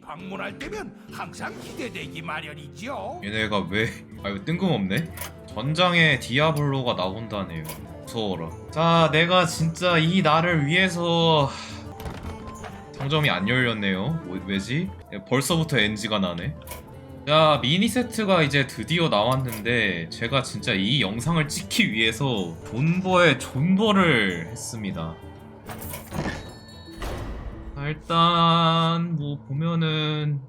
방문할 때면 항상 기대되기 마련이죠. 얘네가 왜? 아 이거 뜬금없네. 전장에 디아블로가 나온다네요. 무서워라. 자 내가 진짜 이 나를 위해서 상점이 안 열렸네요. 뭐, 왜지? 벌써부터 NG가 나네. 자 미니 세트가 이제 드디어 나왔는데 제가 진짜 이 영상을 찍기 위해서 존버에 존버를 했습니다 자, 일단 뭐 보면은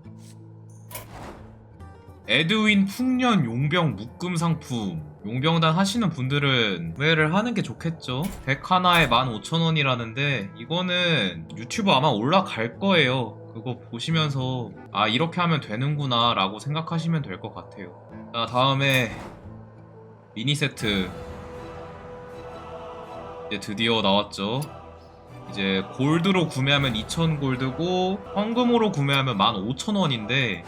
에드윈 풍년 용병 묶음 상품. 용병단 하시는 분들은 구매를 하는 게 좋겠죠. 100 하나에 15,000원이라는데 이거는 유튜브 아마 올라갈 거예요. 그거 보시면서 아 이렇게 하면 되는구나 라고 생각하시면 될 것 같아요. 자 다음에 미니 세트. 이제 드디어 나왔죠 이제 골드로 구매하면 2,000 골드고 현금으로 구매하면 15,000원인데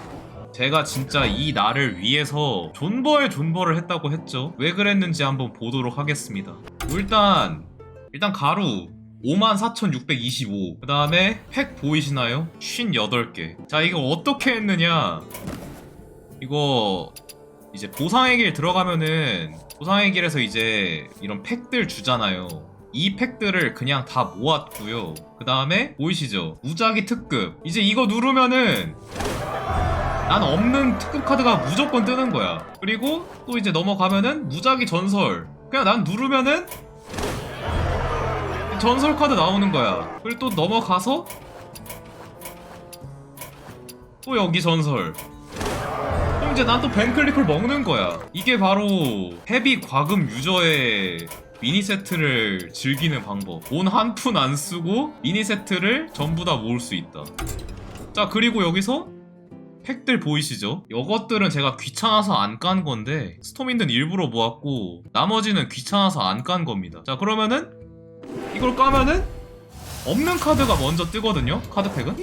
제가 진짜 이 날을 위해서 존버에 존버를 했다고 했죠. 왜 그랬는지 한번 보도록 하겠습니다. 일단 일단 가루 54,625. 그 다음에 팩 보이시나요? 58개. 자 이거 어떻게 했느냐? 이거 이제 보상의 길 들어가면은 보상의 길에서 이제 이런 팩들 주잖아요. 이 팩들을 그냥 다 모았고요. 그 다음에 보이시죠? 무작위 특급. 이제 이거 누르면은 난 없는 특급 카드가 무조건 뜨는 거야. 그리고 또 이제 넘어가면은 무작위 전설. 그냥 난 누르면은 전설 카드 나오는 거야. 그리고 또 넘어가서 또 여기 전설. 그럼 이제 난또 벤클릭을 먹는 거야. 이게 바로 헤비 과금 유저의 미니 세트를 즐기는 방법. 돈 한 푼 안 쓰고 미니 세트를 전부 다 모을 수 있다. 자, 그리고 여기서 팩들 보이시죠? 이것들은 제가 귀찮아서 안 깐 건데 스톰인든 일부러 모았고 나머지는 귀찮아서 안 깐 겁니다. 자 그러면은 이걸 까면은 없는 카드가 먼저 뜨거든요. 카드팩은.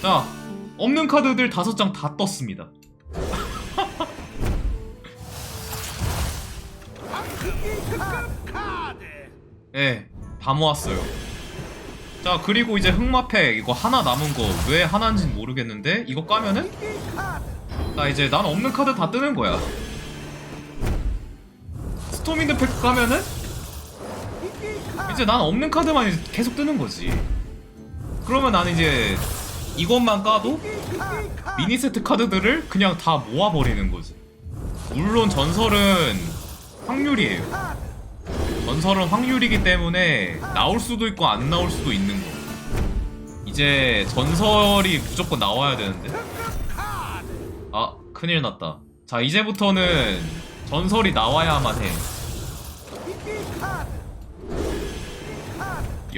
자 없는 카드들 다섯 장 다 떴습니다. 예, 다 모았어요. 자 그리고 이제 흑마팩 이거 하나 남은 거 왜 하나인진 모르겠는데 이거 까면은 나 이제 난 없는 카드 다 뜨는 거야. 스톰인드 팩 까면은. 이제 난 없는 카드만 계속 뜨는 거지. 그러면 나는 이제 이것만 까도. 미니 세트 카드들을 그냥 다 모아버리는 거지. 물론 전설은 확률이에요. 전설은 확률이기 때문에 나올 수도 있고 안 나올 수도 있는 거. 이제 전설이 무조건 나와야 되는데. 아, 큰일 났다. 자, 이제부터는 전설이 나와야만 해.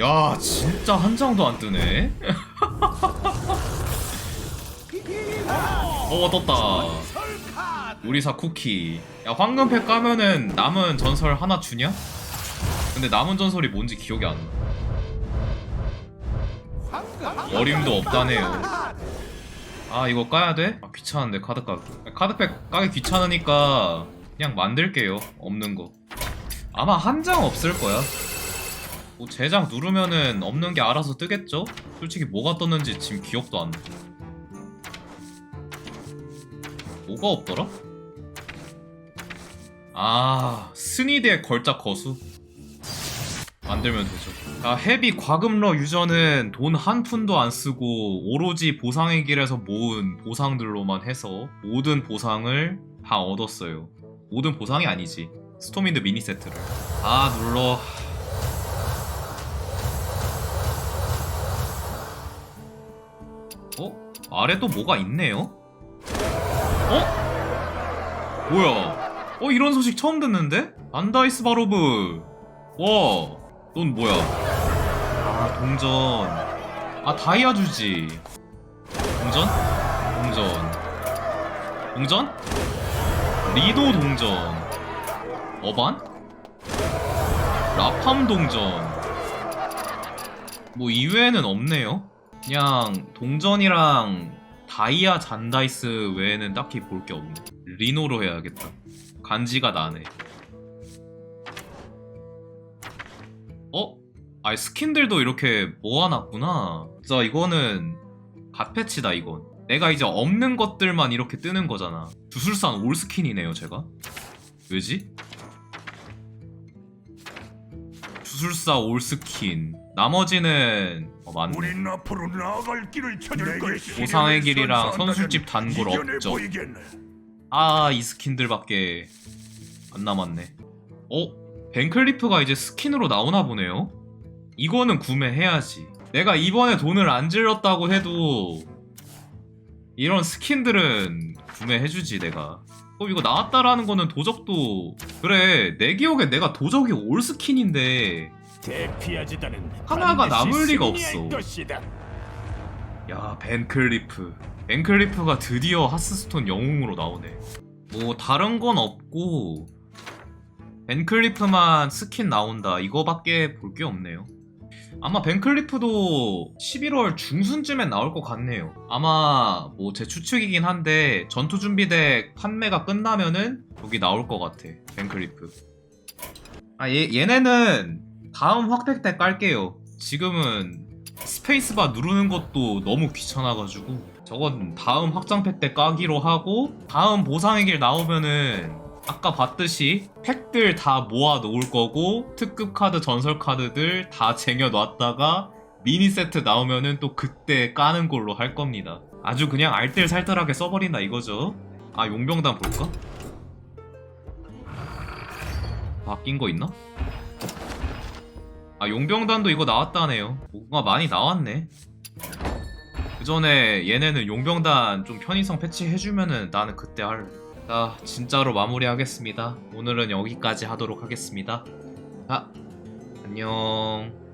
야, 진짜 한 장도 안 뜨네. 어, 떴다. 우리사 쿠키. 야, 황금팩 까면은 남은 전설 하나 주냐? 근데 남은 전설이 뭔지 기억이 안 나. 어림도 없다네요. 아, 이거 까야 돼? 아, 귀찮은데, 카드 까기. 카드팩 까기 귀찮으니까 그냥 만들게요. 없는 거. 아마 한 장 없을 거야. 뭐, 제작 누르면은 없는 게 알아서 뜨겠죠? 솔직히 뭐가 떴는지 지금 기억도 안 나. 뭐가 없더라? 아, 스니드의 걸작 거수? 만들면 되죠. 자, 헤비 과금러 유저는 돈 한 푼도 안 쓰고 오로지 보상의 길에서 모은 보상들로만 해서 모든 보상을 다 얻었어요. 모든 보상이 아니지. 스톰인드 미니 세트를. 아, 눌러. 어? 아래 또 뭐가 있네요? 어? 뭐야? 어, 이런 소식 처음 듣는데? 안다이스 바로브. 와, 넌 뭐야? 아, 동전. 아, 다이아 주지. 동전? 동전. 동전? 리도 동전. 어반? 라팜 동전. 뭐 이외에는 없네요. 그냥 동전이랑 다이아 잔다이스 외에는 딱히 볼 게 없네. 리노로 해야겠다. 간지가 나네. 어? 아니 스킨들도 이렇게 모아놨구나. 진짜 이거는 갓 패치다 이건 내가 이제 없는 것들만 이렇게 뜨는 거잖아 주술산 올 스킨이네요 제가 왜지? 주술사 올 스킨 나머지는 어 맞네 우린 앞으로 나아갈 길을 찾을 것이다. 보상의 길이랑 선술집 단골 없죠. 아 이 스킨들밖에 안 남았네 어? 벤클리프가 이제 스킨으로 나오나 보네요? 이거는 구매해야지 내가 이번에 돈을 안 질렀다고 해도 이런 스킨들은 구매해주지 내가 어 이거 나왔다라는 거는 도적도 그래 내 기억에 내가 도적이 올 스킨인데 대피하지다는 하나가 남을 리가 없어. 것이다. 야 벤클리프. 벤클리프가 드디어 하스스톤 영웅으로 나오네. 뭐 다른 건 없고 벤클리프만 스킨 나온다. 이거밖에 볼 게 없네요. 아마 벤클리프도 11월 중순쯤엔 나올 것 같네요. 아마 뭐 제 추측이긴 한데 전투 준비덱 판매가 끝나면은 여기 나올 것 같아 벤클리프. 아 얘, 얘네는 다음 확백 때 깔게요. 지금은 스페이스바 누르는 것도 너무 귀찮아가지고 저건 다음 확장팩 때 까기로 하고 다음 보상의 길 나오면은 아까 봤듯이 팩들 다 모아 놓을 거고 특급 카드 전설 카드들 다 쟁여 놨다가 미니 세트 나오면은 또 그때 까는 걸로 할 겁니다 아주 그냥 알뜰살뜰하게 써버린다 이거죠 아 용병단 볼까? 바뀐 거 있나? 아 용병단도 이거 나왔다네요. 뭔가 많이 나왔네. 그 전에 얘네는 용병단 좀 편의성 패치해주면은 나는 그때 할래 자 진짜로 마무리하겠습니다. 오늘은 여기까지 하도록 하겠습니다. 자 안녕